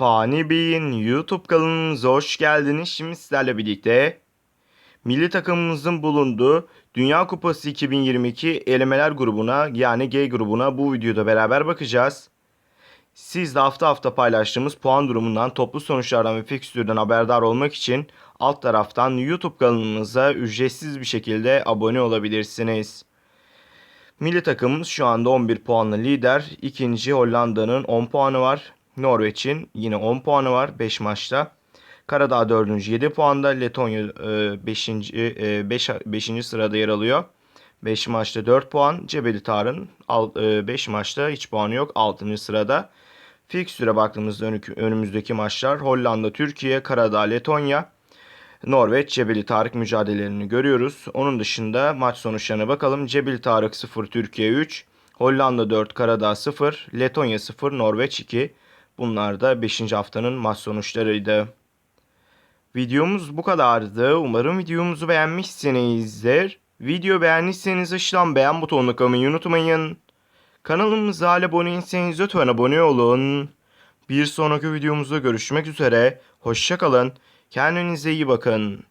Fani Bey'in YouTube kanalımıza hoş geldiniz. Şimdi sizlerle birlikte milli takımımızın bulunduğu Dünya Kupası 2022 elemeler grubuna yani G grubuna bu videoda beraber bakacağız. Siz de hafta hafta paylaştığımız puan durumundan, toplu sonuçlardan ve fikstürden haberdar olmak için alt taraftan YouTube kanalımıza ücretsiz bir şekilde abone olabilirsiniz. Milli takımımız şu anda 11 puanla lider. İkinci Hollanda'nın 10 puanı var. Norveç'in yine 10 puanı var 5 maçta. Karadağ 4. 7 puanda. Letonya 5. 5. 5. sırada yer alıyor. 5 maçta 4 puan. Cebeli Tar'ın 5 maçta hiç puanı yok. 6. sırada. Fikstüre baktığımızda önü- önümüzdeki maçlar Hollanda, Türkiye, Karadağ, Letonya, Norveç, Cebeli Tarık mücadelelerini görüyoruz. Onun dışında maç sonuçlarına bakalım. Cebeli Tarık 0, Türkiye 3, Hollanda 4, Karadağ 0, Letonya 0, Norveç 2. Bunlar da 5. haftanın maç sonuçlarıydı. Videomuz bu kadardı. Umarım videomuzu beğenmişsinizdir. Video beğendiyseniz aşağıdan beğen butonuna kalmayı unutmayın. Kanalımıza abone değilseniz lütfen abone olun. Bir sonraki videomuzda görüşmek üzere. Hoşçakalın. Kendinize iyi bakın.